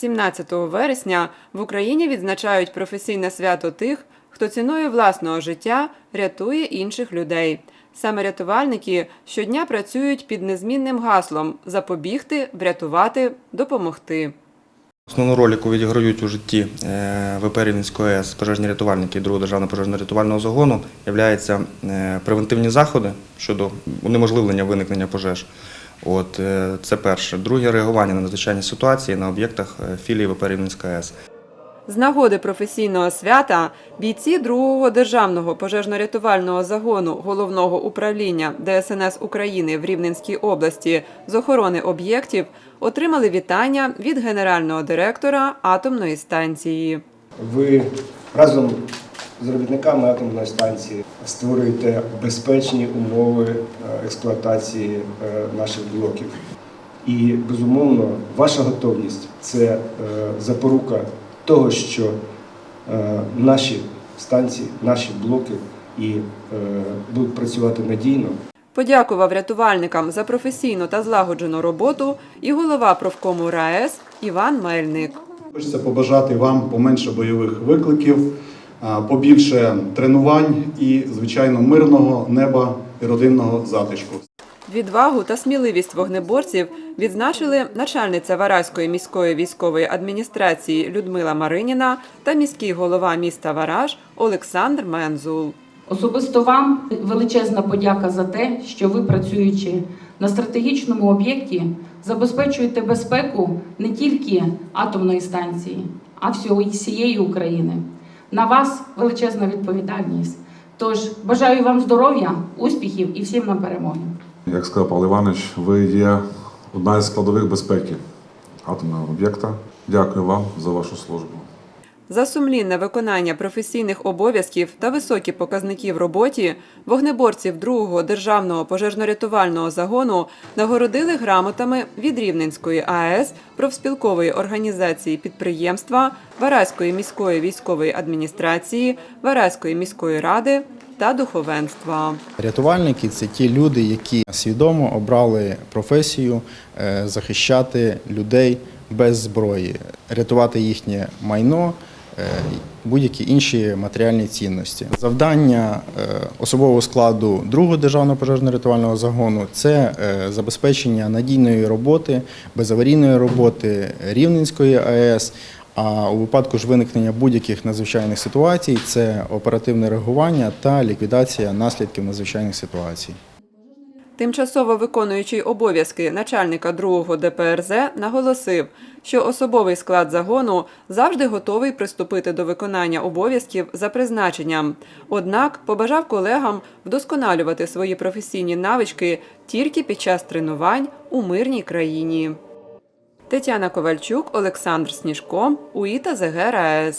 17 вересня в Україні відзначають професійне свято тих, хто ціною власного життя рятує інших людей. Саме рятувальники щодня працюють під незмінним гаслом запобігти, врятувати, допомогти. Основну роль, яку відіграють у житті е, ВП Рівненської АЕС пожежні рятувальники другого державного пожежно-рятувального загону, являються е, превентивні заходи щодо унеможливлення виникнення пожеж. От, е, це перше. Друге реагування на надзвичайні ситуації на об'єктах е, філії ВП Рівненська АЕС. З нагоди професійного свята бійці другого державного пожежно-рятувального загону головного управління ДСНС України в Рівненській області з охорони об'єктів отримали вітання від генерального директора атомної станції. Ви разом з робітниками атомної станції створюєте безпечні умови е, експлуатації е, наших блоків. І безумовно, ваша готовність це е, запорука того, що наші станції, наші блоки і будуть працювати надійно. Подякував рятувальникам за професійну та злагоджену роботу і голова профкому РаЕС Іван Мельник. Хочеться побажати вам поменше бойових викликів, побільше тренувань і, звичайно, мирного неба і родинного затишку. Відвагу та сміливість вогнеборців відзначили начальниця Варазької міської військової адміністрації Людмила Мариніна та міський голова міста Вараж Олександр Мензул. Особисто вам величезна подяка за те, що ви, працюючи на стратегічному об'єкті, забезпечуєте безпеку не тільки атомної станції, а всієї України. На вас величезна відповідальність. Тож бажаю вам здоров'я, успіхів і всім нам перемоги. Як сказав Павло Іванович, ви є одна із складових безпеки атомного об'єкта. Дякую вам за вашу службу. За сумлінне виконання професійних обов'язків та високі показники в роботі вогнеборців другого державного пожежно-рятувального загону нагородили грамотами від Рівненської АЕС, профспілкової організації підприємства, Варазької міської військової адміністрації, Варазької міської ради та духовенства. Рятувальники це ті люди, які свідомо обрали професію е, захищати людей без зброї, рятувати їхнє майно, будь-які інші матеріальні цінності. Завдання е, особового складу другого державного пожежно-рятувального загону це е, забезпечення надійної роботи, безаварійної роботи Рівненської АЕС. А у випадку ж виникнення будь-яких надзвичайних ситуацій це оперативне реагування та ліквідація наслідків надзвичайних ситуацій. Тимчасово виконуючий обов'язки начальника другого ДПРЗ наголосив, що особовий склад загону завжди готовий приступити до виконання обов'язків за призначенням. Однак побажав колегам вдосконалювати свої професійні навички тільки під час тренувань у мирній країні. Тетяна Ковальчук, Олександр Сніжко, УІТА ЗГ.